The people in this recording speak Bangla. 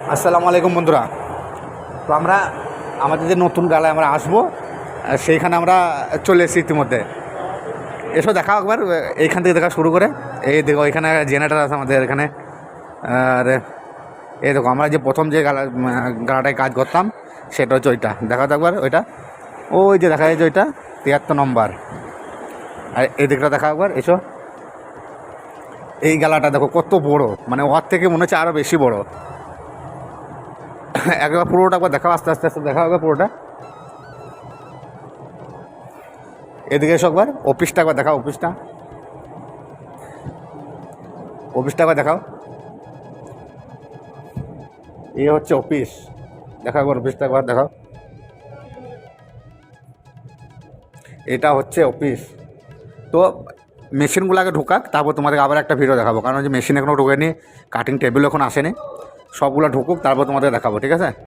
আসসালামু আলাইকুম বন্ধুরা। তো আমরা আমাদের যে নতুন গালায় আমরা আসব সেইখানে আমরা চলে এসেছি ইতিমধ্যে। এসো দেখাও একবার, এইখান থেকে দেখা শুরু করে। এই দেখো, এখানে জেনারেটার আছে আমাদের এখানে। আর এই দেখো, আমরা যে প্রথম যে গালা গালাটায় কাজ করতাম, সেটা হচ্ছে ওইটা। দেখা তো একবার ওইটা। ওই যে দেখা যাচ্ছে ওইটা, তিয়াত্তর নম্বর। আর এই দিকটা দেখা একবার, এসো। এই গালাটা দেখো, কত বড়। মানে ওর থেকে মনে হচ্ছে আরও বেশি বড়। একবার পুরোটা একবার দেখাও, আস্তে আস্তে আস্তে দেখা হবে পুরোটা। এদিকে এসো একবার অফিসটা একবার দেখাও অফিসটা অফিসটা একবার দেখাও। এ হচ্ছে অফিস দেখাও একবার অফিসটা একবার দেখাও। এটা হচ্ছে অফিস তো মেশিনগুলো আগে ঢুকাক, তারপর তোমাদের আবার একটা ভিডিও দেখাবো। কারণ যে মেশিন এখনও ঢোকেনি কাটিং টেবিল এখন আসেনি। সবগুলো ঢুকুক তারপর তোমাদের দেখাবো ঠিক আছে?